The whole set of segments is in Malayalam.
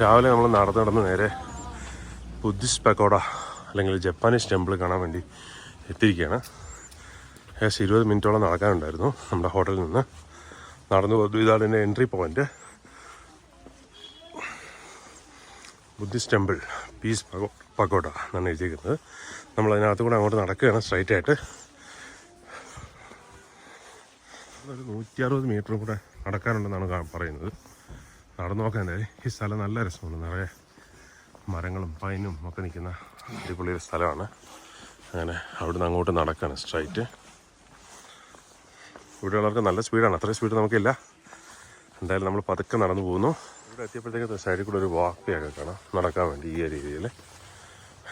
രാവിലെ നമ്മൾ നടന്നു നടന്ന് നേരെ ബുദ്ധിസ്റ്റ് പക്കോട അല്ലെങ്കിൽ ജപ്പാനീസ് ടെമ്പിൾ കാണാൻ വേണ്ടി എത്തിയിരിക്കുകയാണ്. ഏകദേശം ഇരുപത് മിനിറ്റോളം നടക്കാനുണ്ടായിരുന്നു നമ്മുടെ ഹോട്ടലിൽ നിന്ന്. നടന്നു പോകുന്നു entry point Buddhist temple peace പകോ pagoda എന്നാണ് എഴുതിയിരിക്കുന്നത്. നമ്മൾ അതിനകത്ത് കൂടെ അങ്ങോട്ട് നടക്കുകയാണ് സ്ട്രൈറ്റ് ആയിട്ട്. ഒരു നൂറ്റി അറുപത് മീറ്ററും കൂടെ നടക്കാനുണ്ടെന്നാണ് പറയുന്നത്. നടന്നു നോക്കാൻ ഈ സ്ഥലം നല്ല രസമാണ്. നിറയെ മരങ്ങളും പൈനും ഒക്കെ നിൽക്കുന്ന അടിപൊളി ഒരു സ്ഥലമാണ്. അങ്ങനെ അവിടുന്ന് അങ്ങോട്ട് നടക്കാണ് സ്ട്രൈറ്റ് ഇവിടെയുള്ളവർക്ക് നല്ല സ്പീഡാണ് അത്ര സ്പീഡ് നമുക്കില്ല. എന്തായാലും നമ്മൾ പതുക്കെ നടന്നു പോകുന്നു. ഇവിടെ എത്തിയപ്പോഴത്തേക്ക് സൈഡിൽ കൂടെ ഒരു വാക്കയൊക്കെ കാണാം. നടക്കാൻ വേണ്ടി ഈ ഏരിയയിൽ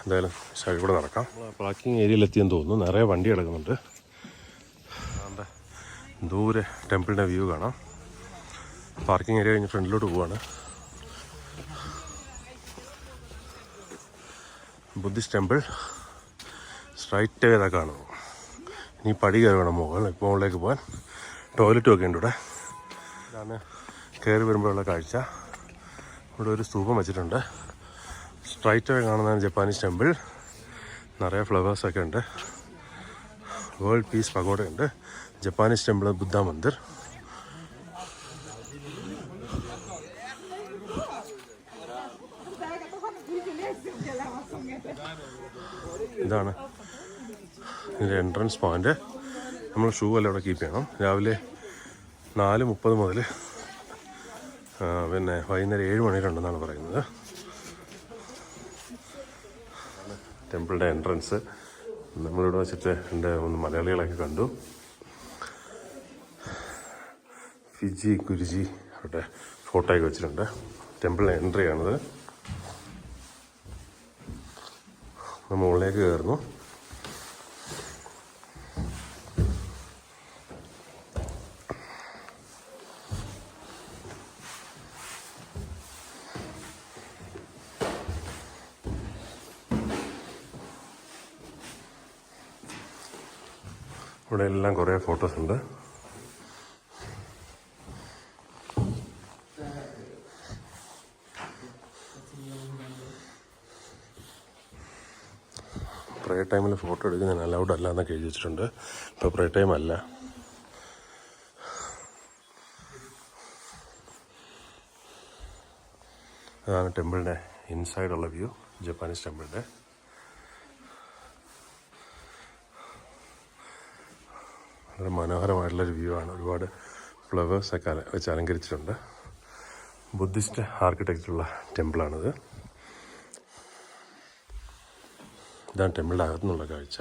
എന്തായാലും സൈഡിൽ കൂടെ നടക്കാം. പാർക്കിംഗ് ഏരിയയിൽ എത്തിയെന്ന് തോന്നുന്നു. നിറയെ വണ്ടി കിടക്കുന്നുണ്ട്. ദൂരെ ടെമ്പിളിന്റെ വ്യൂ കാണാം. പാർക്കിംഗ് ഏരിയ കഴിഞ്ഞ് ഫ്രണ്ടിലോട്ട് പോവാണ്. Buddhist temple. സ്ട്രൈറ്റ് വേദ കാണുന്നു ഇനി പടി കയറി വേണം മുകളിൽ മുകളിലേക്ക് പോകാൻ. ടോയ്ലറ്റും ഒക്കെ ഉണ്ട് ഇവിടെ. ഇതാണ് കയറി വരുമ്പോഴുള്ള കാഴ്ച. ഇവിടെ ഒരു സ്തൂപം വെച്ചിട്ടുണ്ട്. സ്ട്രൈറ്റ് കാണുന്നതാണ് ജപ്പാനീസ് ടെമ്പിൾ നിറയെ ഫ്ലവേഴ്സൊക്കെ ഉണ്ട്. വേൾഡ് പീസ് പഗോഡ ഉണ്ട്. ജപ്പാനീസ് ടെമ്പിൾ ബുദ്ധ മന്ദിർ ഇതാണ് ഇതിന്റെ എൻട്രൻസ് പോയിന്റ് നമ്മൾ ഷൂ എല്ലാം ഇവിടെ കീപ്പ് ചെയ്യണം. രാവിലെ നാല് മുപ്പത് മുതൽ പിന്നെ വൈകുന്നേരം ഏഴ് മണി ഉണ്ടെന്നാണ് പറയുന്നത്. ടെമ്പിളിന്റെ എൻട്രൻസ് നമ്മളിവിടെ വെച്ചിട്ട് എന്റെ ഒന്ന് മലയാളികളൊക്കെ കണ്ടു. ഫിജി ഗുരുജി അവിടെ ഫോട്ടോയൊക്കെ വെച്ചിട്ടുണ്ട്. ടെമ്പിളിന്റെ എൻട്രി ആണിത് നമ്മൾ മുകളിലേക്ക് കയറുന്നു. ഇവിടെ എല്ലാം കുറേ ഫോട്ടോസ് ഉണ്ട്. പ്രേ ടൈമിൽ ഫോട്ടോ എടുക്കുന്നതിന് അലൗഡ് അല്ല എന്നൊക്കെ എഴുതി വെച്ചിട്ടുണ്ട്. ഇപ്പോൾ പ്രേ ടൈം അല്ല. അതാണ് ടെമ്പിളിന്റെ ഇൻസൈഡുള്ള വ്യൂ ജപ്പാനീസ് ടെമ്പിളിന്റെ വളരെ മനോഹരമായിട്ടുള്ളൊരു വ്യൂ ആണ്. ഒരുപാട് ഫ്ലവേഴ്സൊക്കെ വെച്ച് അലങ്കരിച്ചിട്ടുണ്ട്. ബുദ്ധിസ്റ്റ് ആർക്കിടെക്ചറുള്ള ടെമ്പിളാണിത് ഇതാണ് ടെമ്പിളിന്റെ അകത്തുനിന്നുള്ള കാഴ്ച.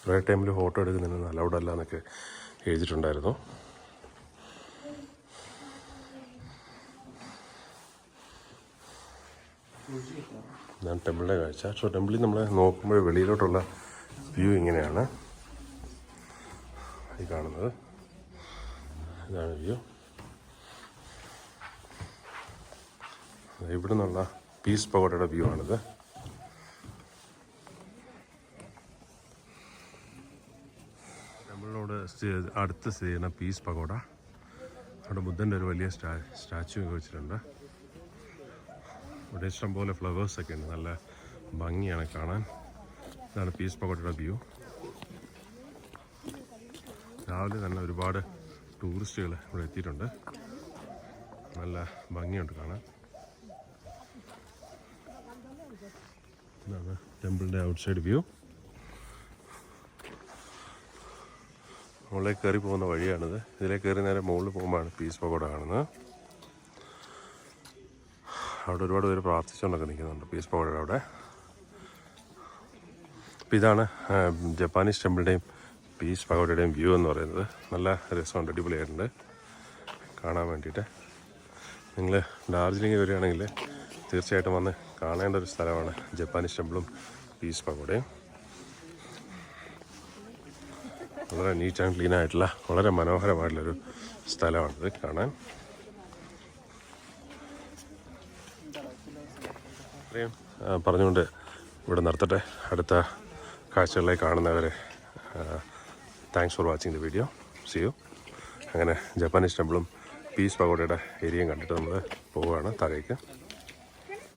കുറേ ടൈമിൽ ഫോട്ടോ എടുക്കുന്നതിന് അലൗഡ് എന്നൊക്കെ എഴുതിയിട്ടുണ്ടായിരുന്നു. ഇതാണ് ടെമ്പിളിന്റെ കാഴ്ച. സോ ടെമ്പിളിൽ നമ്മൾ നോക്കുമ്പോൾ വെളിയിലോട്ടുള്ള വ്യൂ ഇങ്ങനെയാണ്. ഈ കാണുന്നത്. ഇതാണ് വ്യൂ. ഇവിടെ നിന്നുള്ള പീസ് പകോടയുടെ വ്യൂ ആണിത് നമ്മളോട് അടുത്ത് സ്ഥിതി ചെയ്യുന്ന പീസ് പകോട അവിടെ ബുദ്ധന്റെ ഒരു വലിയ സ്റ്റാ സ്റ്റാച്ചു ഒക്കെ വെച്ചിട്ടുണ്ട്. ഇവിടെ ഇഷ്ടംപോലെ ഫ്ലവേഴ്സ് ഒക്കെ ഉണ്ട്. നല്ല ഭംഗിയാണ് കാണാൻ. ഇതാണ് പീസ് പകോടയുടെ വ്യൂ രാവിലെ തന്നെ ഒരുപാട് ടൂറിസ്റ്റുകൾ ഇവിടെ എത്തിയിട്ടുണ്ട്. നല്ല ഭംഗിയുണ്ട് കാണാൻ. ഇതാണ് ടെമ്പിളിന്റെ ഔട്ട് സൈഡ് വ്യൂ. മുകളിലേക്ക് കയറി പോകുന്ന വഴിയാണിത്. ഇതിലേക്ക് കയറി നേരെ മുകളിൽ പോകുമ്പോഴാണ് പീസ് പകോട കാണുന്നത്. അവിടെ ഒരുപാട് പേര് പ്രാർത്ഥിച്ചുകൊണ്ടൊക്കെ നിൽക്കുന്നുണ്ട് പീസ് പകോടയുടെ അവിടെ. അപ്പം ഇതാണ് ജപ്പാനീസ് ടെമ്പിളിന്റെയും പീസ് പകോടയുടെയും വ്യൂ എന്ന് പറയുന്നത്. നല്ല രസമുണ്ട് അടിപൊളിയായിട്ടുണ്ട്. കാണാൻ വേണ്ടിയിട്ട്. നിങ്ങൾ ഡാർജിലിംഗ് വരികയാണെങ്കിൽ തീർച്ചയായിട്ടും വന്ന് കാണേണ്ട ഒരു സ്ഥലമാണ് ജപ്പാനീസ് ടെമ്പിളും പീസ് പകോടയും വളരെ നീറ്റ് ആൻഡ് ക്ലീൻ ആയിട്ടുള്ള വളരെ മനോഹരമായിട്ടുള്ളൊരു സ്ഥലമാണിത് കാണാൻ. പറഞ്ഞുകൊണ്ട് ഇവിടെ നിർത്തട്ടെ. അടുത്ത കാഴ്ചകളിലേക്ക് കാണുന്നവരെ thanks for watching the video see you അങ്ങനെ ജപ്പാനീസ് ടെമ്പിളും പീസ് പകോടയുടെ ഏരിയയും കണ്ടിട്ട് നമ്മൾ പോവുകയാണ് താഴേക്ക്